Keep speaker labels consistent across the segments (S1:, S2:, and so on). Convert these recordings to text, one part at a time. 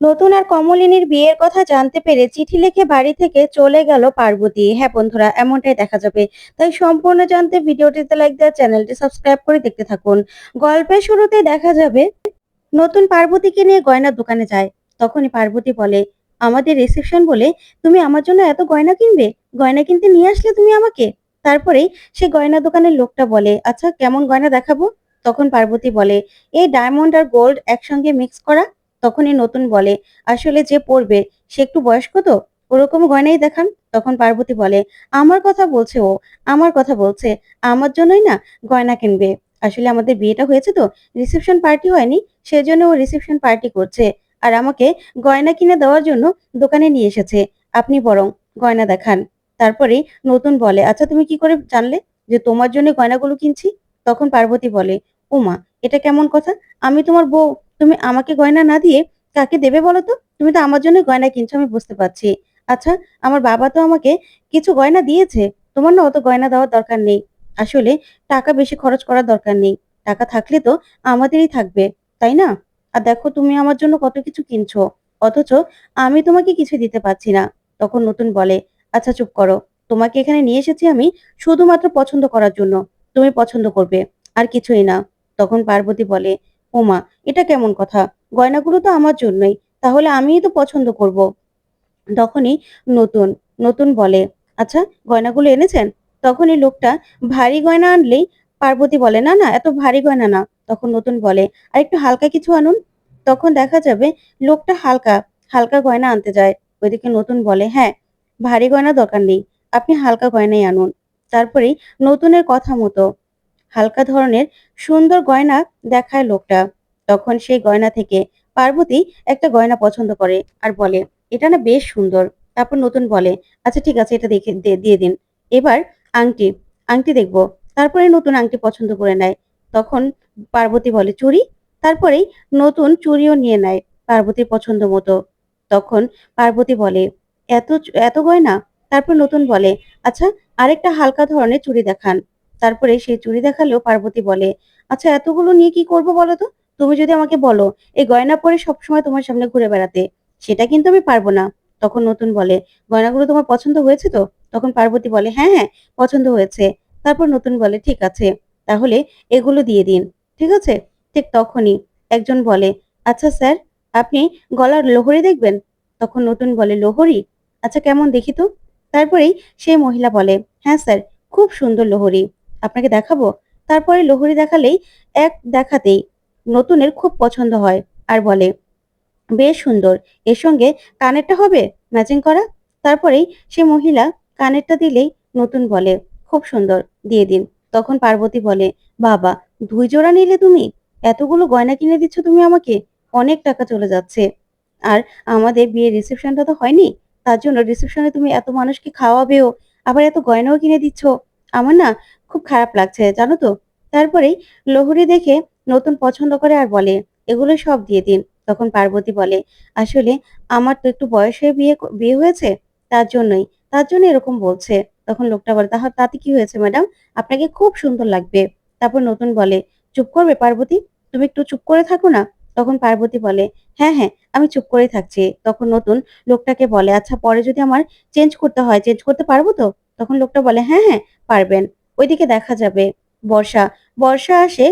S1: নতুন আর কমলিনীর বিয়ের কথা জানতে পেরে চিঠি লিখে বাড়ি থেকে চলে গেল পার্বতী। হ্যাঁ বন্ধুরা, এমনটাই দেখা যাবে। তাই সম্পূর্ণ জানতে ভিডিওটিতে লাইক দেওয়া, চ্যানেলটি সাবস্ক্রাইব করে দেখতে থাকুন। গল্পের শুরুতে দেখা যাবে, নতুন পার্বতীকে নিয়ে গয়নার দোকানে যায়। তখনই পার্বতী বলে, আমাদের রিসেপশন বলে তুমি আমার জন্য এত গয়না কিনবে? গয়না কিনতে নিয়ে আসলে তুমি আমাকে? তারপরেই সে গয়না দোকানের লোকটা বলে আচ্ছা কেমন গয়না দেখাবো? তখন পার্বতী বলে, এই ডায়মন্ড আর গোল্ড একসঙ্গে মিক্স করা। তখনই নতুন বলে, আসলে যে পড়বে, সে একটু বয়স্ক তো? ওরকম গয়নাই দেখান। তখন পার্বতী বলে, আমার কথা বলছে ও, আমার কথা বলছে, আমার জন্যই না গয়না কিনবে। আসলে আমাদের বিয়েটা হয়েছে তো, রিসেপশন পার্টি হয়নি, সেজন্য ও রিসেপশন পার্টি করছে। আর আমাকে গয়না কিনে দেওয়ার জন্য দোকানে নিয়ে এসেছে, আপনি বরং গয়না দেখান। তারপরে নতুন বলে আচ্ছা তুমি কি করে জানলে যে তোমার জন্য গয়নাগুলো কিনছি? তখন পার্বতী বলে ওমা এটা কেমন কথা? আমি তোমার বউ তুমি আমাকে গয়না না দিয়ে কাকে দেবে বলো তো? তুমি তো আমার জন্য গয়না কিনছো, আমি বুঝতে পারছি। আচ্ছা আমার বাবা তো আমাকে কিছু গয়না দিয়েছে। তোমার না অত গয়না দেওয়ার দরকার নেই। আসলে টাকা বেশি খরচ করার দরকার নেই। টাকা থাকলে তো আমাদেরই থাকবে, তাই না? আর দেখো, তুমি আমার জন্য কত কিছু কিনছো। অথচ আমি তোমাকে কিছু দিতে পারছি না, তখন নতুন বলে। আচ্ছা চুপ করো। তোমাকে এখানে নিয়ে এসেছি আমি শুধুমাত্র পছন্দ করার জন্য। তুমি পছন্দ করবে, আর কিছুই না। তখন পার্বতী বলে ওমা এটা কেমন কথা? গয়নাগুলো তো আমার জন্যই, তাহলে আমিই তো পছন্দ করব। তখনই নতুন নতুন বলে আচ্ছা গয়নাগুলো এনেছেন? তখনই লোকটা, ভারী গয়না আনলেই পার্বতী বলে, না না, এত ভারী গয়না না। তখন নতুন বলে আর একটু হালকা কিছু আনুন। তখন দেখা যাবে লোকটা হালকা হালকা গয়না আনতে যায়। ওইদিকে নতুন বলে হ্যাঁ ভারী গয়না দরকার নেই, আপনি হালকা গয়নাই আনুন। তারপরেই নতুনের কথা মতো হালকা ধরনের সুন্দর গয়না দেখায় লোকটা। তখন সেই গয়না থেকে পার্বতী একটা গয়না পছন্দ করে আর বলে, এটা না বেশ সুন্দর। তারপর নতুন বলে আচ্ছা ঠিক আছে, এটা দেখে দিয়ে দিন। এবার আংটি আংটি দেখব। তারপরে নতুন আংটি পছন্দ করে নেয়। তখন পার্বতী বলে, চুড়ি? তারপরেই নতুন চুড়িও নিয়ে নেয় পার্বতীর পছন্দ মতো। তখন পার্বতী বলে, এত এত গয়না? তারপর নতুন বলে আচ্ছা আরেকটা হালকা ধরনের চুড়ি দেখান। তারপরে সেই চুড়ি দেখালেও পার্বতী বলে আচ্ছা এতগুলো নিয়ে কি করব বলো তো? তুমি যদি আমাকে বলো, এই গয়না পরে সবসময় তোমার সামনে ঘুরে বেড়াতে, সেটা কিন্তু আমি পারব না। তখন নতুন বলে, গয়নাগুলো তোমার পছন্দ হয়েছে তো? তখন পার্বতী বলে হ্যাঁ হ্যাঁ পছন্দ হয়েছে। তারপর নতুন বলে, ঠিক আছে, তাহলে এগুলো দিয়ে দিন। ঠিক আছে? ঠিক তখনই একজন বলে আচ্ছা স্যার, আপনি গলার লোহরি দেখবেন? তখন নতুন বলে, লোহরি? আচ্ছা কেমন দেখি তো? তারপরেই সেই মহিলা বলে হ্যাঁ স্যার, খুব সুন্দর লোহরি। আপনাকে দেখাবো? তারপরে লোহরি দেখালেই এক দেখাতেই নতুনের খুব পছন্দ হয় আর বলে, বেশ সুন্দর, এর সঙ্গে কানেরটা হবে? ম্যাচিং করা? তারপরেই সে মহিলা কানেরটা দিলেই নতুন বলে, খুব সুন্দর, দিয়ে দিন। তখন পার্বতী বলে, বাবা, দুই জোড়া নিলে তুমি? এতগুলো গয়না কিনে দিচ্ছ তুমি আমাকে? অনেক টাকা চলে যাচ্ছে। আর আমাদের বিয়ের রিসেপশনটা তো হয়নি, তার জন্য রিসেপশনে তুমি এত মানুষকে খাওয়াবেও, আবার এত গয়নাও কিনে দিচ্ছ। আমার না খুব খারাপ লাগছে, জানো তো। তারপরেই লোহরি দেখে নতুন পছন্দ করে আর বলে, এগুলো সব দিয়ে দিন। তখন পার্বতী বলে, আসলে আমার তো একটু বয়সে বিয়ে বিয়ে হয়েছে, তার জন্যই, তার জন্য এরকম বলছে। তখন লোকটা বলে, তাহলে তাতে কি হয়েছে ম্যাডাম? আপনাকে খুব সুন্দর লাগবে। তারপর নতুন বলে, চুপ করবে পার্বতী? তুমি একটু চুপ করে থাকো না? তখন পার্বতী বলে হ্যাঁ হ্যাঁ আমি চুপ করে থাকছি। তখন নতুন লোকটাকে বলে আচ্ছা পরে যদি আমার চেঞ্জ করতে হয়, চেঞ্জ করতে পারব তো? তখন লোকটা বলে হ্যাঁ হ্যাঁ পারবেন। ওইদিকে দেখা যাবে। বর্ষা বর্ষা আসে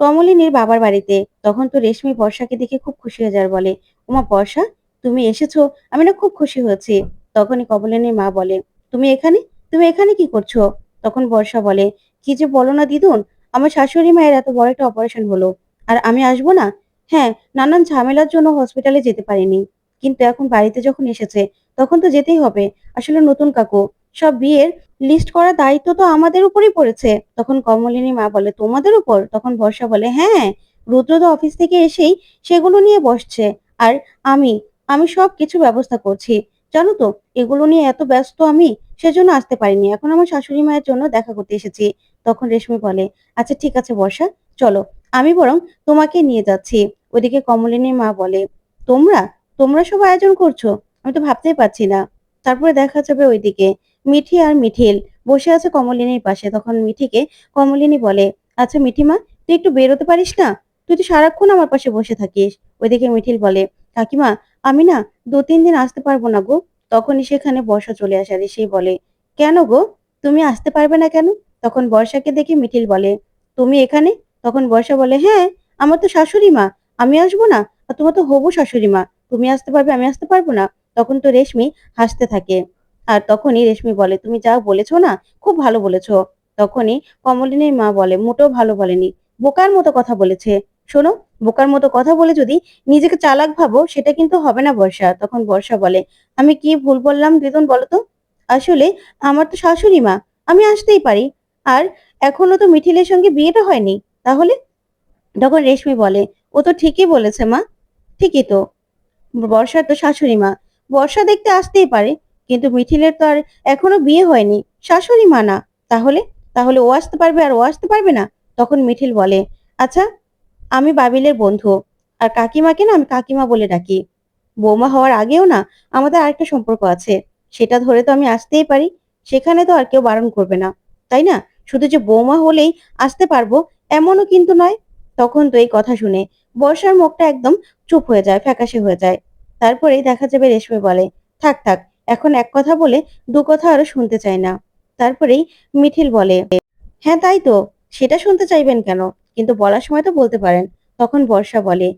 S1: কমলিনীর বাবার বাড়িতে। তখন তো রেশমি বর্ষাকে দেখে খুব খুশি হয়ে যায় আর বলে, ওমা, বর্ষা, তুমি এসেছ? আমি না খুব খুশি হয়েছি। তখনই কমলিনীর মা বলে, তুমি এখানে? তুমি এখানে কি করছ? তখন বর্ষা বলে, কি যে বলো না দিদুন, আমার শাশুড়ি মায়ের এত বড় একটা অপারেশন হলো। আর আমি আসব না? হ্যাঁ নানান ঝামেলার জন্য হসপিটালে যেতে পারিনি। কিন্তু এখন বাড়িতে যখন এসেছে, তখন তো যেতেই হবে। আসলে নতুন কাকু সব বিয়ের লিস্ট করার দায়িত্ব তো আমাদের উপরই পড়েছে। তখন কমলিনী মা বলে, তোমাদের উপর? তখন বর্ষা বলে হ্যাঁ রুদ্র তো অফিস থেকে এসেই সেগুলো নিয়ে বসছে। আর আমি আমি সব কিছু ব্যবস্থা করছি। জানো তো, এগুলো নিয়ে এত ব্যস্ত আমি, সেজন্য আসতে পারিনি। এখন আমার শাশুড়ি মায়ের জন্য দেখা করতে এসেছি। তখন রেশমি বলে আচ্ছা ঠিক আছে বর্ষা, চলো। আমি বরং তোমাকে নিয়ে যাচ্ছি। ওইদিকে কমলিনীর মা বলে, তোমরা? তোমরা সব আয়োজন করছ? আমি তো ভাবতেই পারছি না। তারপরে দেখা যাবে ওইদিকে। মিঠি আর মিঠিল বসে আছে কমলিনীর পাশে। তখন মিঠিকে কমলিনী বলে আচ্ছা মিঠিমা, তুই একটু বেরোতে পারিস না? তুই তো সারাক্ষণ আমার পাশে বসে থাকিস। ওইদিকে মিঠিল বলে, কাকিমা, আমি না দু তিন দিন আসতে পারব না গো। তখনই সেখানে বর্ষা চলে আসে এসেই বলে, কেন গো? তুমি আসতে পারবে না কেন? তখন বর্ষাকে দেখে মিঠিল বলে, তুমি এখানে? তখন বর্ষা বলে হ্যাঁ আমার তো শাশুড়ি মা, আমি আসব না? আর তোমার তো হবু শাশুড়ি মা, তুমি আসতে পারবে, আমি আসতে পারব না? তখন তো রেশমি হাসতে থাকে। আর তখনই রেশমি বলে, তুমি যা বলেছ না, খুব ভালো বলেছ। তখনই কমলিনীর মা বলে, মোটেও ভালো বলেনি। বোকার মতো কথা বলেছে। শোনো, বোকার মতো কথা বলে যদি নিজেকে চালাক ভাবো, সেটা কিন্তু হবে না বর্ষা। তখন বর্ষা বলে, আমি কি ভুল বললাম রিতন বলো তো? আসলে আমার তো শাশুড়ি মা, আমি আসতেই পারি। আর এখনও তো মিঠিলের সঙ্গে বিয়েটা হয়নি, তাহলে? তখন রেশমি বলে, ও তো ঠিকই বলেছে মা, ঠিকই তো। বর্ষার তো শাশুড়ি মা, বর্ষা দেখতে আসতেই পারে। কিন্তু মিঠিলের তো আর এখনও বিয়ে হয়নি। শাশুড়ি মা না। তাহলে? তাহলে ও আসতে পারবে আর ও আসতে পারবে না? তখন মিঠিল বলে আচ্ছা আমি বাবিলের বন্ধু। আর কাকিমাকে না আমি কাকিমা বলে ডাকি। বৌমা হওয়ার আগেও না আমাদের আরেকটা সম্পর্ক আছে। সেটা ধরে তো আমি আসতেই পারি। সেখানে তো আর কেউ বারণ করবে না। তাই না? শুধু যে বৌমা হলেই আসতে পারব এমনও কিন্তু নয়। তখন তো এই কথা শুনে বর্ষার মুখটা একদম চুপ হয়ে যায়, ফ্যাকাশে হয়ে যায়। তারপরেই দেখা যাবে রেশমি বলে, থাক থাক এখন এক কথা বলে দু কথা আরও শুনতে চাই না। তারপরেই মিঠিল বলে হ্যাঁ তাই তো, সেটা শুনতে চাইবেন কেন? কিন্তু বলার সময় তো বলতে পারেন। তখন বর্ষা বলে,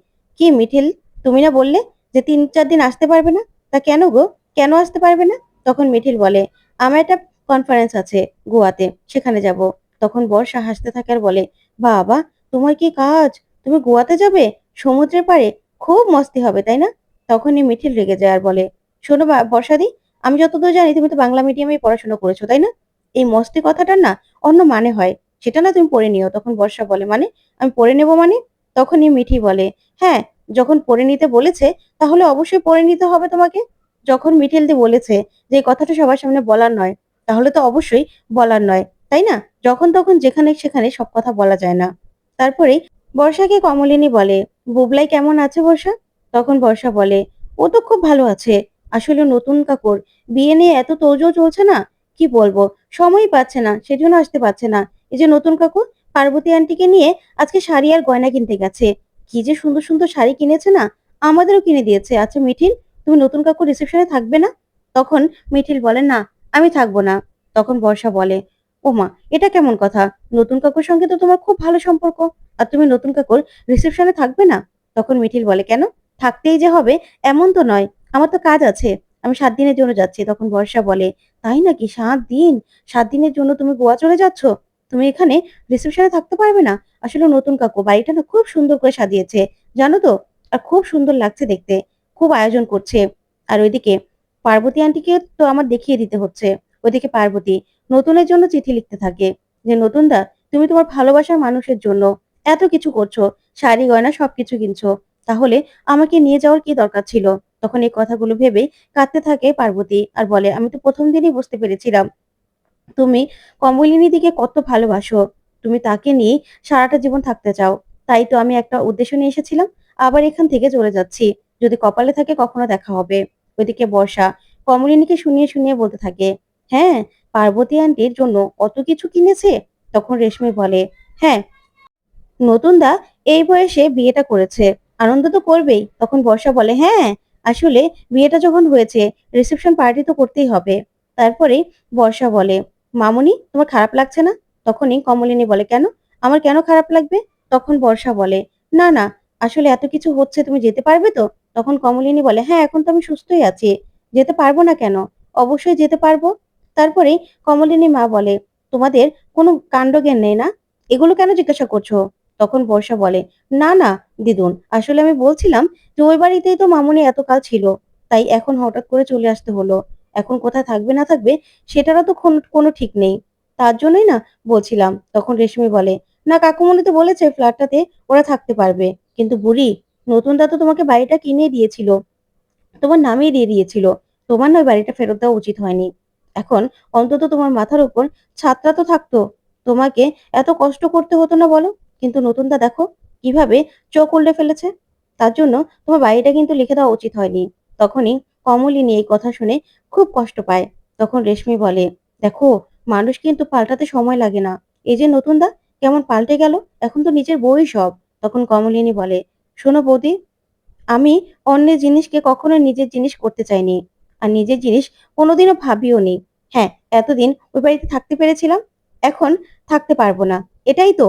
S1: কি মিঠিল, তুমি না বললে যে তিন চার দিন আসতে পারবে না? তা কেন গো? কেন আসতে পারবে না? তখন মিঠিল বলে, আমার একটা কনফারেন্স আছে গোয়াতে, সেখানে যাব। তখন বর্ষা হাসতে থাকে আর বলে, বাবা, তোমার কি কাজ? তুমি গোয়াতে যাবে? সমুদ্রের পাড়ে? খুব মস্তি হবে, তাই না? তখনই মিঠিল রেগে যায় আর বলে শোনো বর্ষাদি, আমি যতদূর জানি তুমি তো বাংলা মিডিয়ামে পড়াশোনা করেছ, তাই না? এই মস্তি কথাটার না অন্য মানে হয়। সেটা না তুমি পড়ে নিও, তখন বর্ষা বলে। মানে আমি পড়ে নেব মানে? তখনই মিঠি বলে হ্যাঁ যখন পড়ে নিতে বলেছে, তাহলে অবশ্যই পড়ে নিতে হবে তোমাকে। যখন মিঠিলদি বলেছে যে, এই কথাটা সবার সামনে বলার নয়, তাহলে তো অবশ্যই বলার নয়। তাই না? যখন তখন যেখানে সেখানে সব কথা বলা যায় না। তারপরে বর্ষাকে কমলিনী বলে, বুবলাই কেমন আছে বর্ষা? তখন বর্ষা বলে, ও তো খুব ভালো আছে। আসলে নতুন কাকুর বিয়ে নিয়ে এত তোজো চলছে না? কি বলব? সময়ই পাচ্ছে না, সেজন্য আসতে পারছে না। এই যে নতুন কাকু পার্বতী আন্টিকে নিয়ে আজকে শাড়ি আর গয়না কিনতে গেছে। কি যে সুন্দর সুন্দর শাড়ি কিনেছে না? আমাদেরও কিনে দিয়েছে। আচ্ছা মিঠিল, তুমি নতুন কাকু রিসেপশনে থাকবে না? তখন মিঠিল বলে, না, আমি থাকব না। তখন বর্ষা বলে ওমা এটা কেমন কথা? নতুন কাকুর সঙ্গে তো তোমার খুব ভালো সম্পর্ক। আর তুমি নতুন কাকুর রিসেপশনে থাকবে না? তখন মিঠিল বলে, কেন? থাকতেই যে হবে, এমন তো নয়। আমার তো কাজ আছে, আমি সাত দিনের জন্য যাচ্ছি। তখন বর্ষা বলে, তাই নাকি সাত দিন? সাত দিনের জন্য তুমি গোয়া চলে যাচ্ছ? তুমি এখানে রিসেপশনে থাকতে পারবে না। আসলে নতুন কাকু, বাড়িটা না খুব সুন্দর করে সাজিয়েছে। জানো তো, আর খুব সুন্দর লাগছে দেখতে। খুব আয়োজন করছে। আর ওইদিকে, পার্বতী আন্টিকে তো আমার দেখিয়ে দিতে হচ্ছে। ওইদিকে পার্বতী, নতুনের জন্য চিঠি লিখতে থাকে যে, নতুন দা, তুমি তোমার ভালোবাসার মানুষের জন্য এত কিছু করছ। শাড়ি, গয়না সবকিছু কিনছো। তাহলে আমাকে নিয়ে যাওয়ার কি দরকার ছিল? তখন এই কথাগুলো ভেবে কাঁদতে থাকে পার্বতী আর বলে, আমি তো প্রথম দিনই বুঝতে পেরেছিলাম। তুমি কমলিনী দিকে কত ভালোবাসো। তুমি তাকে নিয়ে সারাটা জীবন থাকতে চাও। তাই তো আমি একটা উদ্দেশ্য নিয়ে এসেছিলাম, আবার এখান থেকে চলে যাচ্ছি। যদি কপালে থাকে কখনো দেখা হবে ওইদিকে বর্ষা কমলিনীকে শুনিয়ে শুনিয়ে বলতে থাকে হ্যাঁ পার্বতী আন্টির জন্য কত কিছু কিনেছে তখন রেশমি বলে হ্যাঁ নতুন দা এই বয়সে বিয়েটা করেছে। আনন্দ তো করবেই। তখন বর্ষা বলে হ্যাঁ আসলে বিয়েটা যখন হয়েছে রিসেপশন পার্টি তো করতেই হবে। তারপরে বর্ষা বলে, মামুনি, তোমার খারাপ লাগছে না? তখনই কমলিনী বলে, কেন? আমার কেন খারাপ লাগবে? তখন বর্ষা বলে, না না, আসলে এত কিছু হচ্ছে, তুমি যেতে পারবে তো? তখন কমলিনী বলে হ্যাঁ এখন তো আমি সুস্থই আছি। যেতে পারব না কেন? অবশ্যই যেতে পারব। তারপরে কমলিনী মা বলে, তোমাদের কোনো কাণ্ডজ্ঞান নেই না? এগুলো কেন জিজ্ঞাসা করছ? তখন বর্ষা বলে, না না, দিদুন, আসলে আমি বলছিলাম যে ওই বাড়িতেই তো মামুনি এতকাল ছিল, তাই এখন হঠাৎ করে চলে আসতে হলো। এখন কোথায় থাকবে, না থাকবে, সেটারও তো কোনো- ঠিক নেই। তার জন্যই না বলছিলাম। তখন রেশমি বলে, না, কাকুমনি তো বলেছে ফ্ল্যাটটাতে ওরা থাকতে পারবে। কিন্তু বুড়ি, নতুন তো তোমাকে বাড়িটা কিনে দিয়েছিল। তোমার নামেই দিয়ে দিয়েছিল। তোমার নয়, বাড়িটা ফেরত দেওয়া উচিত হয়নি। এখন অন্তত তোমার মাথার উপর ছাদটা তো থাকতো। তোমাকে এত কষ্ট করতে হতো না বলো? কিন্তু নতুন দা দেখো কীভাবে চোখ উল্টে ফেলেছে। তার জন্য তোমার বাড়িটা কিন্তু লিখে দেওয়া উচিত হয়নি। তখনই কমলিনী এই কথা শুনে খুব কষ্ট পায়। তখন রেশমি বলে দেখো মানুষ কিন্তু পাল্টাতে সময় লাগে না। এই যে নতুন দা কেমন পাল্টে গেল? এখন তো নিজের বই সব। তখন কমলিনী বলে শোনো বৌদি আমি অন্য জিনিসকে কখনো নিজের জিনিস করতে চাইনি। আর নিজের জিনিস কোনোদিনও ভাবিও নি। হ্যাঁ, এতদিন ওই বাড়িতে থাকতে পেরেছিলাম, এখন থাকতে পারব না। এটাই তো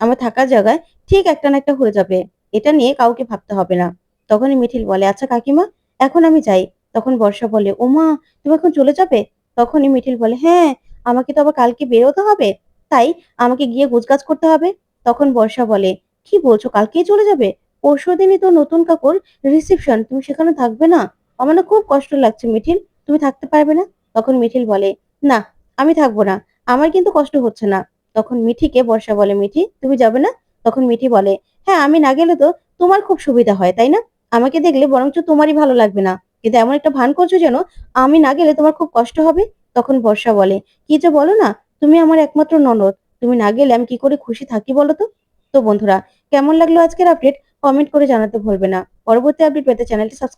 S1: আমার থাকার জায়গায় ঠিক একটা না একটা হয়ে যাবে। এটা নিয়ে কাউকে ভাবতে হবে না। তখনই মিঠিল বলে, "আচ্ছা কাকিমা, এখন আমি যাই।" তখন বর্ষা বলে, "ওমা! তুমি এখন চলে যাবে?" তখনই মিঠিল বলে, "হ্যাঁ, আমাকে তো আবার কালকে বেরোতে হবে। তাই আমাকে গিয়ে গোছগাছ করতে হবে।" তখন বর্ষা বলে, "কি বলছো? কালকেই চলে যাবে? পরশু দিনই তো নতুন কাকুর রিসেপশন। তুমি সেখানে থাকবে না? আমার না খুব কষ্ট লাগছে মিঠিল। তুমি থাকতে পারবে না?" তখন মিঠিল বলে, "না, আমি থাকব না। আমার কিন্তু কষ্ট হচ্ছে না।" তখন মিঠিকে বর্ষা বলে, "মিঠি, তুমি যাবে না?" তখন মিঠি বলে, "হ্যাঁ, আমি না গেলে তো তোমার খুব সুবিধা হয়, তাই না? আমাকে দেখলে বরঞ্চ তোমারই ভালো লাগবে না। কিন্তু এমন একটা ভান করছ যেন আমি না গেলে তোমার খুব কষ্ট হবে।" তখন বর্ষা বলে, "কি যে বলো না? তুমি আমার একমাত্র ননদ। তুমি না গেলে আমি কি করে খুশি থাকি বলো তো?" তো বন্ধুরা, কেমন লাগল আজকের আপডেট? কমেন্ট করে জানাতে ভুলবে না। পরবর্তী আপডেট পেতে চ্যানেলটি সাবস্ক্রাইব